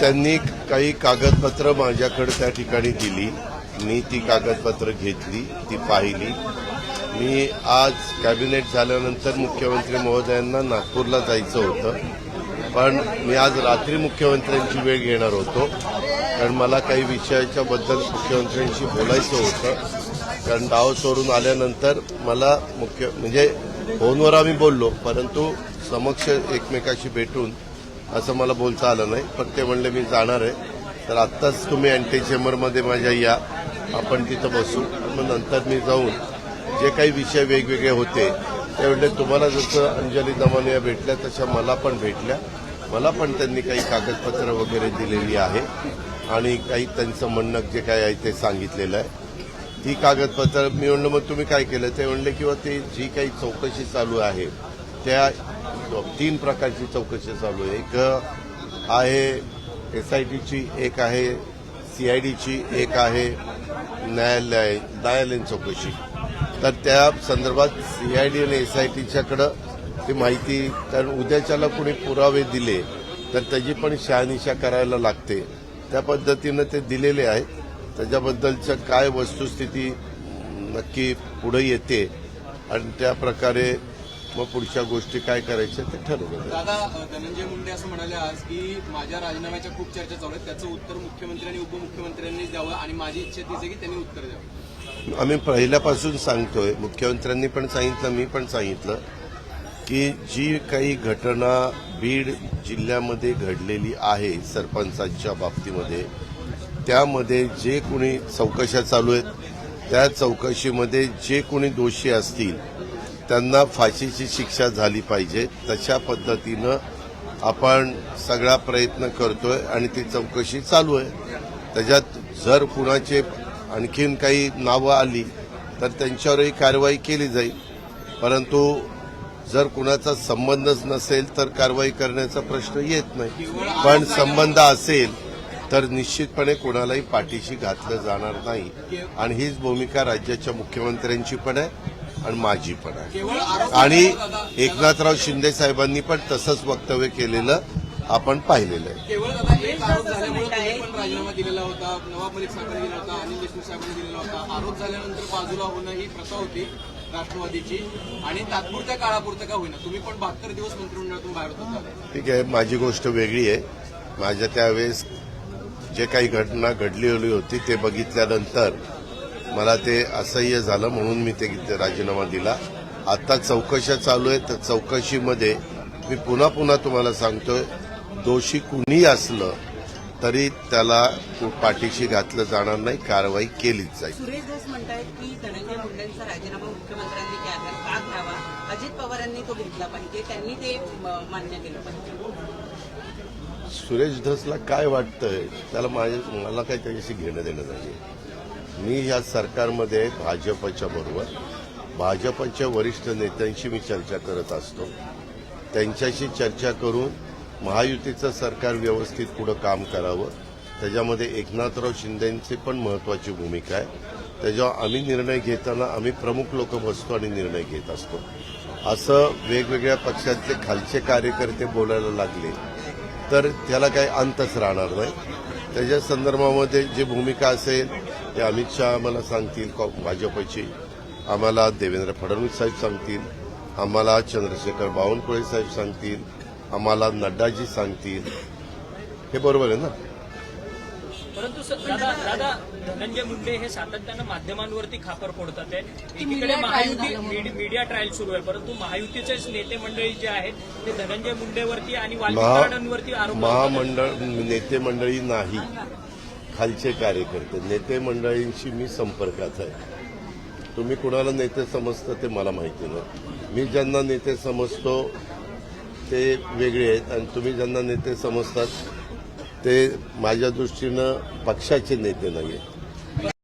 त्यांनी काही कागदपत्र माझ्याकडे त्या ठिकाणी दिली. मी ती कागदपत्र घेतली ती पाहिली. मी आज कॅबिनेट झाल्यानंतर मुख्यमंत्री महोदयांना नागपूरला जायचं होतं. पण मी आज रात्री मुख्यमंत्र्यांची वेळ घेणार होतो. कारण मला काही विषयाच्याबद्दल मुख्यमंत्र्यांशी बोलायचं होतं. कारण डाव सोडून आल्यानंतर मला मुख्य म्हणजे फोनवर आम्ही बोललो परंतु समक्ष एकमेकाशी भेटून असं मला बोलता आलं नाही. पण ते म्हणले मी जाणार आहे. तर आत्ताच तुम्ही अँटी चेंबरमध्ये माझ्या या. आपण तिथं बसू. मग नंतर मी जाऊन जे काही विषय वेगवेगळे होते ते म्हणले तुम्हाला जसं अंजली दमानिया भेटल्या तशा मला पण भेटल्या. मला पण त्यांनी काही कागदपत्र वगैरे दिलेली आहे. आणि काही त्यांचं म्हणणं जे काय आहे ते सांगितलेलं आहे. ती कागदपत्र मी म्हणलं मग तुम्ही काय केलं? ते म्हणले किंवा ते जी काही चौकशी चालू आहे त्या तीन प्रकारची चौकशी चालू आहे. एक आहे एस आय टीची एक आहे सीआयडीची एक आहे न्यायालय न्यायालयीन चौकशी. तर त्या संदर्भात सीआयडी आणि एस आय टीच्याकडं ती माहिती कारण उद्याच्याला कोणी पुरावे दिले तर त्याची पण शहानिशा करायला लागते. त्या पद्धतीनं ते दिलेले आहे त्याच्याबद्दलच्या काय वस्तुस्थिती नक्की पुढे येते. आणि त्या प्रकारे मग पुढच्या गोष्टी काय करायच्या ते ठरवलं. दादा धनंजय मुंडे असं म्हणाले आज की माझ्या राजीनाम्याच्या खूप चर्चा चालू आहेत त्याचं उत्तर मुख्यमंत्री आणि उपमुख्यमंत्र्यांनी द्यावं आणि माझी इच्छा तीच आहे की त्यांनी उत्तर द्यावं आम्ही पहिल्यापासून सांगतोय मुख्यमंत्र्यांनी पण सांगितलं मी पण सांगितलं की जी काही घटना बीड जिल्ह्यामध्ये घडलेली आहे सरपंचांच्या बाबतीमध्ये त्यामध्ये जे कोणी चौकशा चालू आहेत त्या चौकशीमध्ये जे कोणी दोषी असतील त्यांना फाशीची शिक्षा झाली पाहिजे. तशा पद्धतीनं आपण सगळा प्रयत्न करतोय आणि ती चौकशी चालू आहे. त्याच्यात जर कुणाचे आणखीन काही नावं आली तर त्यांच्यावरही कारवाई केली जाईल. परंतु जर कुणाचा संबंधच नसेल तर कारवाई करण्याचा प्रश्न येत नाही. पण संबंध असेल तर निश्चितपणे कोणालाही पाठीशी घातलं जाणार नाही. आणि हीच भूमिका राज्याच्या मुख्यमंत्र्यांची पण आहे. आणि माझी पण आहे. आणि एकनाथराव शिंदे साहेबांनी पण तसंच वक्तव्य केलेलं आपण पाहिलेलं आहे. केवळ दादा एक आरोप झाल्यामुळे तुम्ही पण राजीनामा दिलेला होता. नवाब मलिक साहेबांनी दिला होता अनिल देशमुख साहेबांनी दिलेला होता. आरोप झाल्यानंतर बाजूला होणं ही प्रथा होती राष्ट्रवादीची. आणि तात्पुरत्या काळापुरतं का होईना? तुम्ही पण बहात्तर दिवस मंत्रिमंडळातून बाहेर होता ठीक आहे माझी गोष्ट वेगळी आहे. माझ्या त्यावेळेस जे काही घटना घडलेली होती ते बघितल्यानंतर मला ते असह्य झालं म्हणून मी ते राजीनामा दिला. आता चौकशा चालू आहेत. तर चौकशीमध्ये मी पुन्हा पुन्हा तुम्हाला सांगतोय दोषी कुणीही असलं तरी त्याला पाठीशी घातलं जाणार नाही. कारवाई केलीच जाईल. सुरेश धसला काय वाटतंय? त्याला माझ्या मला काही त्याच्याशी घेणं देणं नाही मी या सरकारमध्ये भाजपच्या बरोबर भाजपच्या वरिष्ठ नेत्यांशी मी चर्चा करत असतो. त्यांच्याशी चर्चा करून महायुतीचं सरकार व्यवस्थित पुढं काम करावं. त्याच्यामध्ये एकनाथराव शिंदेंची पण महत्वाची भूमिका आहे. त्याच्यावर आम्ही निर्णय घेताना आम्ही प्रमुख लोक बसतो आणि निर्णय घेत असतो. असं वेगवेगळ्या पक्षातले खालचे कार्यकर्ते बोलायला लागले तर त्याला काही अंतच राहणार नाही. त्याच्या संदर्भामध्ये जी भूमिका असेल ते अमित शहा आम्हाला सांगतील कॉ- भाजपची. आम्हाला देवेंद्र फडणवीस साहेब सांगतील. आम्हाला चंद्रशेखर बावनकुळे साहेब सांगतील. आम्हाला नड्डाजी सांगतील. हे बरोबर आहे ना? परंतु दादा दादा धनंजय मुंडे हे सातत्यानं माध्यमांवरती खापर फोडतात एकीकडे महायुती मीड- मीडिया ट्रायल सुरू आहे परंतु महायुतीचेच नेते मंडळी जे आहेत ते धनंजय मुंडेवरती आणि. महामंडळ नेते मंडळी नाही. खालचे कार्यकर्ते नेते मंडळींशी मी संपर्कात आहे. तुम्ही कुणाला नेते समजता ते मला माहिती नाही. मी ज्यांना नेते समजतो ते वेगळे आहेत. आणि तुम्ही ज्यांना नेते समजतात ते माझ्या दृष्टीनं पक्षाचे नेते नाही आहेत